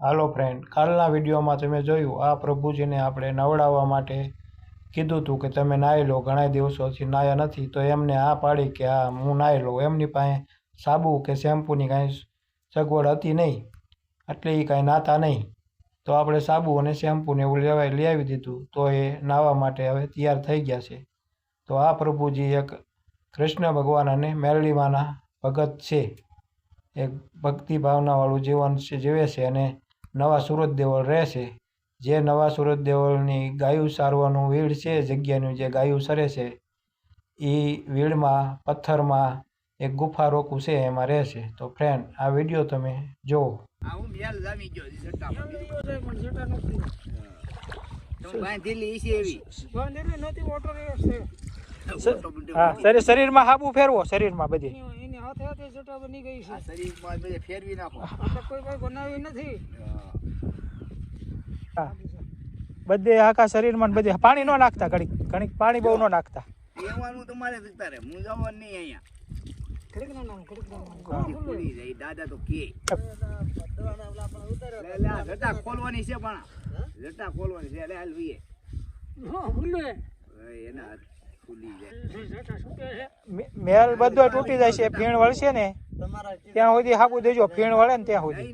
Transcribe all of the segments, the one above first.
હાલો friend કાલના વિડીયોમાં તમે જોયું, આ પ્રભુજીને આપણે નવડાવવા માટે કીધું હતું કે તમે નાહી લો ઘણા દિવસોથી નાહ્યા નથી, તો એમને આ પાડી કે હા હું નાહી લઉં એમની પાસે સાબુ કે શેમ્પૂની કાંઈ સગવડ હતી નહીં, એટલે એ કાંઈ નાતા નહીં. તો આપણે સાબુ અને શેમ્પૂને એવું લેવાય, લઈ આવી દીધું, તો એ નાહવા માટે હવે તૈયાર થઈ ગયા છે. તો આ પ્રભુજી એક કૃષ્ણ ભગવાન અને મેરળીમાના ભગત છે. એક ભક્તિ ભાવનાવાળું જીવન છે જીવે છે અને નવા સુરત દેવળ રહેશે. જે નવા સુરત દેવળની ગાયું સારવાનું વીડ છે જગ્યાનું જે ગાયું સરે છે એ વીડમાં પથ્થરમાં એક ગુફા રોકું છે એમાં રહેશે. તો ફ્રેન્ડ આ વીડિયો તમે જુઓ આ હું મેલ જામી ગયો છે સટ્ટામાં. પણ જટા નથી. તો બાંધેલી છે એવી? બાંધેલી નથી ઓટો રહ્યો છે. મોટો મોટો હા શરીર શરીરમાં હાબુ ફેરવો શરીરમાં બધી. હાથે હાથે જટા બની ગઈ છે. શરીરમાં ફેરવી નાખો. કોઈ કોઈ બનાવી નથી. હા. બધે આખા શરીરમાં બધે પાણી ન નાખતા ઘડીક. ઘણીક પાણી બહુ ન નાખતા. પીવાનું તમારે જતા રહે હું જવાનું નહીં અહીંયા. દાદા તો કે. લે, લે, આ જટા ખોલવાની છે પણ. લટા ખોલવાની છે. હાલ મે- મેલ બધો તૂટી જાય છે. ફીણ વળશે ને ત્યાં સુધી હાકું દેજો. ફીણ વળે ને ત્યાં સુધી.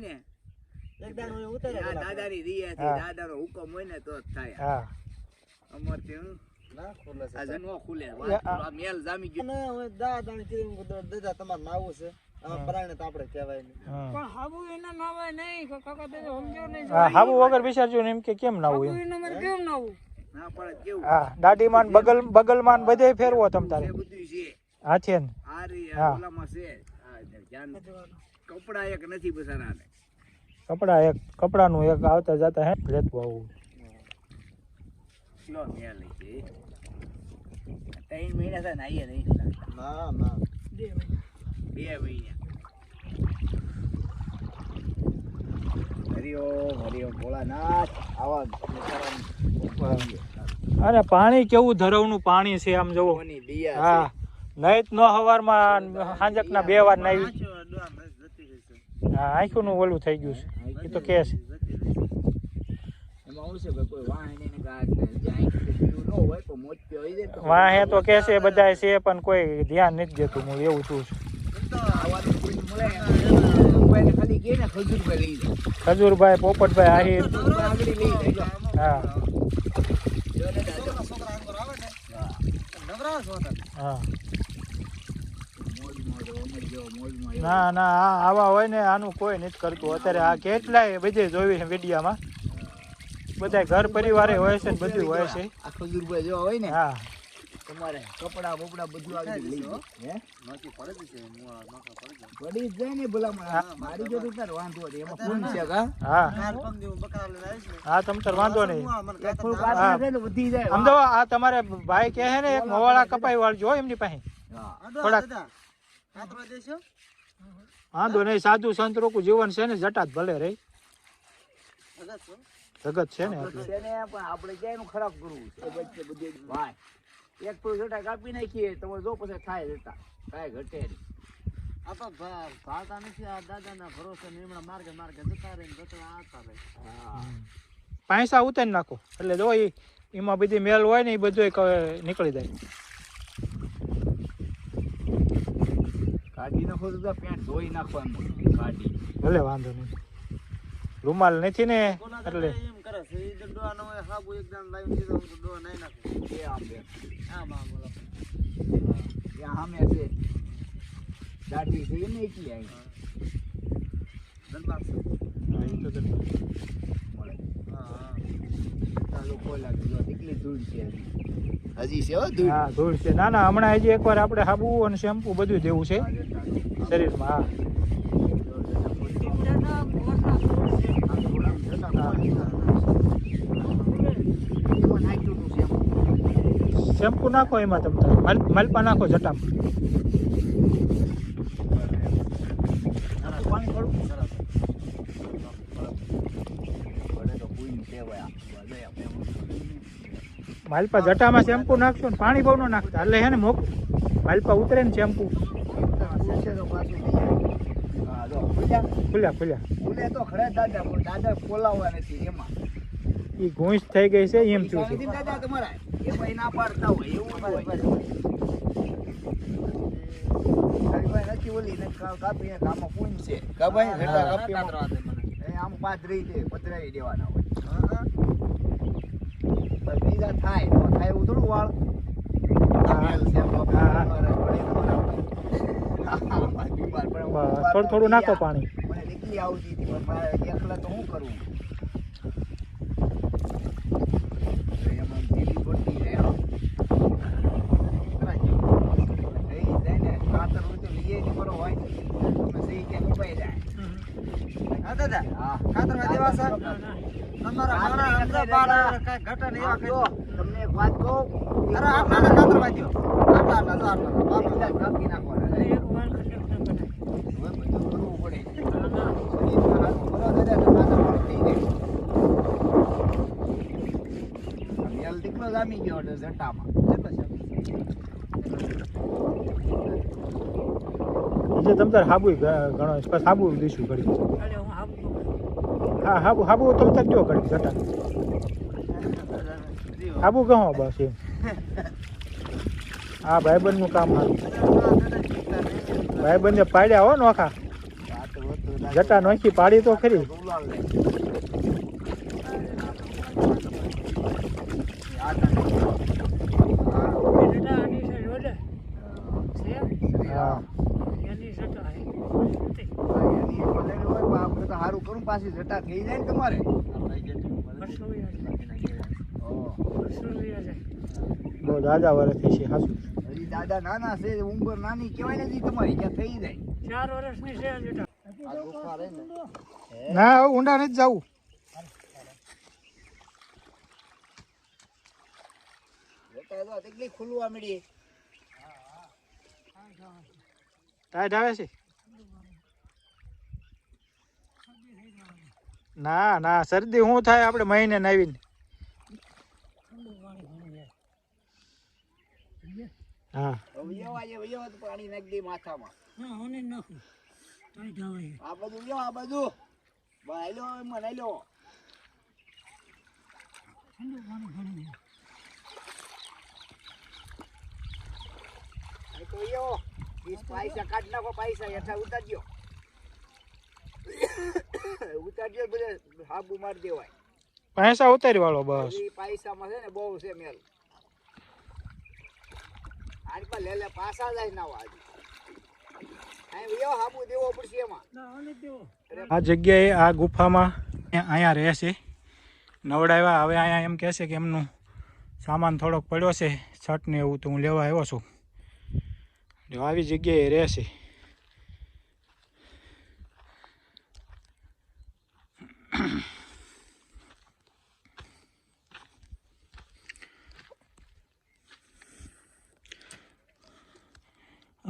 દાદાની રિયા છે. દાદાનો હુકમ હોય ને તો જ થાય. હા. અમારથી હું આ જનવો ખુલે આ- વાત કરો, આ મેલ જામી ગયો. હમ. પણ હાબુ એના નાવાય નહીં કા- કાકા તે સમજો નહીં હા. હાબુ વગર વિચારજો ને એમ કે કેમ ના હાબુ હોય એમ. એના મારે કેમ નાવું? ના પડે કેવું? હા દાઢીમાં ને બગલ માન ને બધે ફેરવો તમ તારે. છે ને. હા. છે. આ ધ્યાન. કપડા એક નથી બસારાને કપડા એક કપડાનું એક આવતા જતા હે લેતું આવું ત્રણ મહિના થાય નાઈએ નહીં. બે મહિના. હરિઓમ હરિઓમ ભોળાનાથ. આવા અરે પાણી કેવું ધરવનું પાણી છે આમ જવો. હા. નહીં નો હવારમાં સાંજકના બે વાર નાવી હા આંખું નું ઓલું થઈ ગયું છે. એ તો કે છે તો વાહે તો કે છે બધાય છે પણ કોઈ ધ્યાન નથી દેતું હું એવું છું? ખજૂરભાઈ લઈ જાય. ખજૂરભાઈ પોપટભાઈ આહિર. હા. હા મોજ મોજ અમર જેવો મોજમાં એવો. ના ના આ આવા હોય ને આનું કોઈ નથી કરતું. અત્યારે આ કેટલાય બધે જોયું છે મીડિયામાં. બધા ઘર પરિવારે હોય છે ને બધું હોય છે. આ ખજૂરભાઈ જેવા હોય ને હા. તમારે કપડા બપડા બધું આવી લઈ હે. પડી જ જાય ને ભલા મારી જો તાર વાંધો નથી એમાં ફોન છે કા હા. હા તમ તાર વાંધો નહીં. એક થોડુંક આટલું છે ને વધી જાય. આમ આ તમારે ભાઈ કહે છે ને એક મોવાળા કપાઈ વાળજો એમની પાસે. હા. થોડાક વાંધો નહીં સાધુ સંત રોકું જીવન છે ને જટાત ભલે રહી જગત છે? ને આપણે ક્યાંયનું ખરાબ કરવું છે? બધે ભાઈ. એક તો જટા કાપી નાખીએ તમે જો પછી થાય જટા. કાંઈ ઘટે નહીં. હા. પૈસા ઉતારી નાખો. એટલે જો એમાં બધી મેલ હોય ને એ બધું નીકળી જાય. કાઢી નાખો તો પેન્ટ ધોઈ નાખવાનું. કાઢી. ભલે વાંધો નહીં. રૂમાલ નથી ને? એટલે એ આમ બે. ત્યાં સામે છે. દાઢી છે એ નહીં એટલી અહીં હા, ઈ તો તને- મળે ચાલો કોઈ લાગે જો કેટલી ધૂળ છે. હજી. હજી છે હા ધૂળ? છે. ના ના હમણાં હજી એકવાર આપણે સાબુ અને શેમ્પુ બધું દેવું છે. શરીરમાં હા. શેમ્પુ નાખો એમાં તમને મલપા નાખો જટામાં માલપા જટામાં શેમ્પુ નાખશો ને પાણી બહુ નાખતા. એટલે હે ને મોક. માલપા ઉતરે ને શેમ્પુ. ખુલ્યા ખુલ્યા. ખોલે તો ખરા દાદા પણ દાદા ખોલાવવા નથી એમાં એ ઘૂંસ થઈ ગઈ છે, એમ નથી છે. દાદા તમારા એમાં ના પાડતા હોય એવું હોય નથી ઓલી કાપી આમાં પૂન છે કા ભાઈ ઘટા કાપી એ આમ પાથરી દે પથરાવી દેવાના હોય પણ બીજા થાય તો થાય એવું થોડું વાળ થોડું થોડું નાખો પાણી નીકળી આવતી હતી પણ એકલા તો કરું હો. ને, કાતર હોય તો લઈએ જ બરો હોય. તમે સહી કે જાય. હા. ખાતરમાં દેવા છે? અમારા મારા અંદર બાળા કાંઈ ઘટે નહીં એવા તમને એક વાત કહું અરે આટલા ખાતરમાં દ્યો. આટલા આટલા જો આટલા. બાપા. કાપી નાખવાના. એક વાર દાદા જામી ગયો એટલે જટામાં જે તમ તાર હાબુ ઘણો છે. બસ હાબુ દઈશું ઘડી હું હાબુ હાબુ તમ તાર કયો ઘડી જટા હાબુ કહો બસ એમ. હા ભાઈબંધનું કામ હારું. ભાઈબંધને પાડ્યા હો નોખા. જટા નોખી પાડી તો ખરી બેટા આની છે રોડે. છે? હા એની સટા છે. સારું કરું પાછી જટા થઈ જાય ને તમારે. બહુ દાદા વર્ષ થઈ છે હાસુ. હજી દાદા નાના છે ઉંમર નાની કહેવાય નથી તમારી ત્યાં થઈ જાય. ચાર વર્ષની છે બેટા ના ઊંડા નથી જવું. કેટલી ખુલવા મળી ટાઈટ આવે છે? ના ના, શરદી શું થાય આપણે મહિને નાવીને હા પાણી નાખી માથામાં આ બધું લ્યો આ બધું બાયલો મને લ્યો. તો પૈસા કાઢ નાખો પૈસા હેઠા ઉતારજો ઉતારજો બધે હાબુ મારી દેવાય. પૈસા ઉતારી વાળો બસ. પૈસામાં છે ને બહુ છે મેલ. આજ પર લે લે પાછા જાય ના આજ હાબુ દેવો પડશે એમાં. ના આને દેવો. આ જગ્યાએ આ ગુફામાં અહીંયા- અહીંયા રહે છે. નવડાવ્યા હવે અહીંયા એમ કહે છે કે એમનું સામાન થોડોક પડ્યો છે છટ ને એવું તો હું લેવા આવ્યો છું. જો આવી જગ્યાએ રહે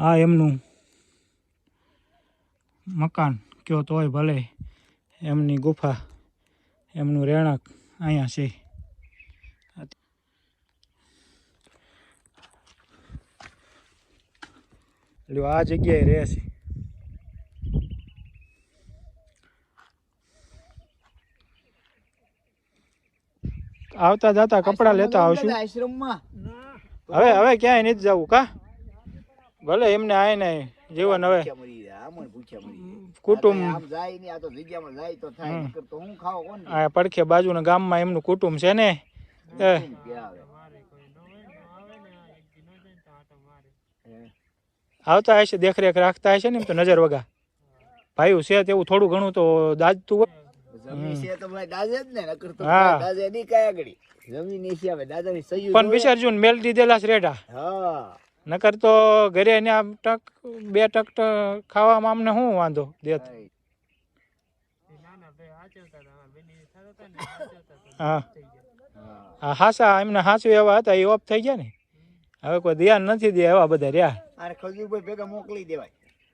આ એમનું મકાન કયો તોય ભલે એમની ગુફા એમનું રહેણાંક અહીંયા છે. એટલે આ જગ્યાએ રહે છે. આવતા જતા કપડાં લેતા આવશું. હવે હવે ક્યાંય નથી જવું કા? ભલે એમને આવીને જીવન હવે. કુટુંબ. આ પડખે બાજુના ગામમાં એમનું કુટુંબ છે ને. આવતા હશે દેખરેખ રાખતા હશે ને એમ તો નજર વગા. ભાઈ છે તેવું થોડું ઘણું તો દાજતું હોય. ને પણ બિચારજું મેલ દીધેલા છે રેઢા હા. નકર તો ઘરે એને આમ ટક બે ટક ખાવામાં અમને શું વાંધો દેત. હા હા. હાસા એમને હાસુ એવા હતા એ ઓફ થઈ ગયા ને. હવે કોઈ ધ્યાન નથી દે એવા બધા રહ્યા. આને ખજુરભાઈ ભેગા મોકલી દેવાય.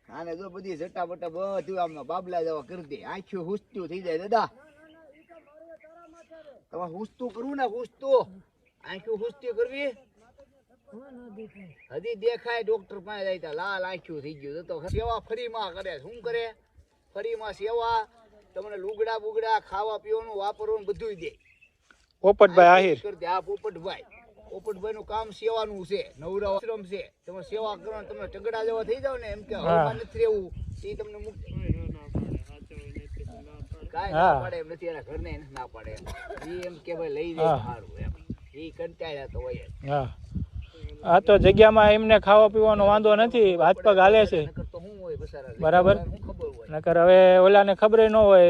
આને જો બધી જટા બટા બધું આમ બાબલા જેવા કરી દે. આખી હુસ્તું થઈ જાય દાદા. તમારે હુસ્તું કરવું ને હુસ્તું. આખી હુસ્તી કરવી. હજી દેખાય ડોક્ટર પાસે જાય ત્યાં લાલ આંખ્યું થઈ ગયું. તો સેવા ફરીમાં કરે શું કરે? ફરીમાં સેવા તમને લુગડા બુગડા ખાવા પીવાનું વાપરવાનું બધું દે. પોપટભાઈ આહિર. કરી દે આ પોપટભાઈ. પોપટભાઈ નું કામ સેવાનું છે. નવરા આશ્રમ છે. તમે સેવા કરો તમે ટગડા જેવા થઈ જાવ ને એમ કે હવામાં નથી રહેવું. એ તમને મુક્ત કાંઈ ના પાડે એમ નથી. એના ઘરને ના પાડે એ એમ કે ભાઈ લઈ જાય સારું એમ. એ કંટાળ્યા તો હોય જ. હા તો જગ્યામાં એમને ખાવા પીવાનો વાંધો નથી. હાથ પગ હાલે છે. નકર તો શું હોય બસારા બરાબર. નકર હવે ઓલાને ખબર ન હોય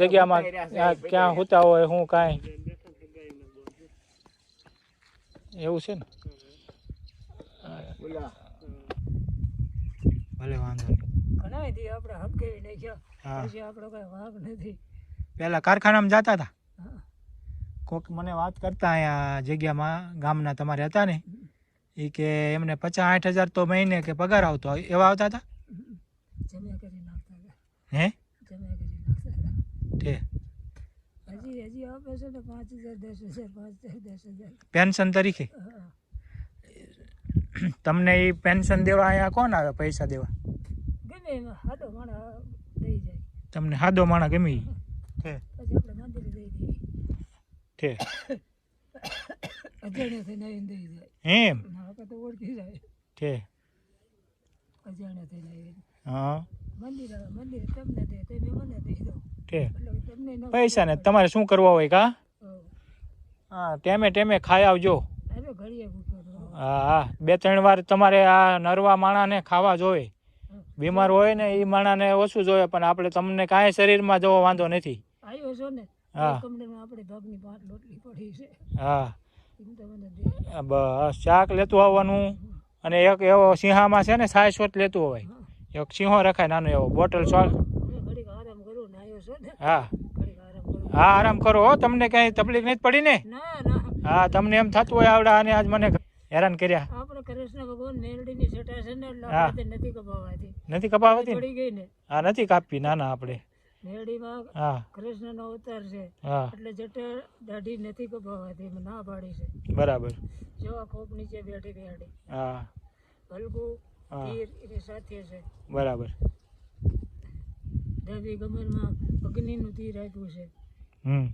જગ્યામાં ક્યાં ક્યાં હોતા હોય હું કાંઈ. એવું છે ને? ભલે વાંધો નહીં. આપણે હમકેવી નાખ્યા. પછી આપણો કઈ વાંક નથી. પહેલા કારખાનામાં જતા હતા. કોક મને વાત કરતા અહીંયા જગ્યામાં ગામના તમારે હતા ને? એ કે એમને પચાસ આઠ હજાર તો મહિને કે પગાર આવતો એવા આવતા હતા? હે? પેન્શન તરીકે? તમને એ પેન્શન દેવા અહીંયા કોણ આવે પૈસા દેવા? તમને હાદો માણા ગમી? ઠે તે. અજાણ્યા થઈને આવીને દઈ જાય એમ? આપણે તો ઓળખી જાય. તે અજાણ્યા થઈને આવીને હા. મંદિર મંદિર તમને દે તમે મને દઈ દો તે એટલે તમને ન પૈસા ને તમારે શું કરવા હોય કા? હા. ટેમે ટેમે ખાઈ આવજો. હા હા. બે ત્રણ વાર તમારે આ નરવા માણાને ખાવા જોવે બીમાર હોય ને એ માણાને ઓછું જોવે પણ આપણે તમને કાંઈ શરીરમાં જવો વાંધો નથી. હા. હા. બસ શાક લેતું આવવાનું અને એક એવો સિંહામાં છે ને સાયસોટ લેતું હોય. એક સિંહો રખાય નાનો એવો બોટલ શોટ હા. આરામ હા આરામ કરો હો તમને કઈ તકલીફ નથી પડી ને? હા તમને એમ થતું હોય આવડા અને આજ મને હેરાન કર્યા. આપણે કૃષ્ણ ભગવાન મેલડીની છટા છે ને એટલે. નથી કપાવાતી. નથી કપાવતી પડી ગઈ ને. હા નથી કાપી ના ના આપણે. હા. કૃષ્ણનો અવતાર છે. એટલે જટા દાઢી નથી કપાવાતી ના પાડી છે. બરાબર. જેવા ખોપ નીચે બેઠી બેઠી હા. હલકું તીર એની સાથે છે. બરાબર. દેવી ગમનમાં અગ્નિનું તીર આપ્યું છે. હમ.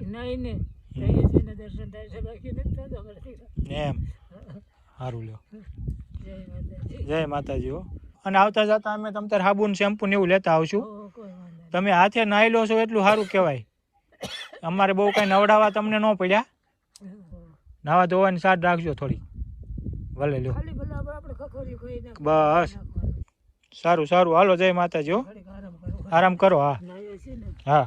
નાઈને દયાજીના દર્શન થાય છે બાકી નથી થતો એમ. સારું લ્યો. જય માતાજી. જય માતાજી હો. અને આવતા જતા અમે તમ તાર સાબુ ને શેમ્પુ ને એવું લેતા આવશું. તમે હાથે નાહી લો છો એટલું સારું કહેવાય. અમારે બહુ કાંઈ નવડાવવા તમને ન પડ્યા. નાવા ધોવાની સાથ રાખજો થોડી ભલે લ્યો. બસ. સારું સારું. હાલો જય માતાજી આરામ કરો. હા. હા.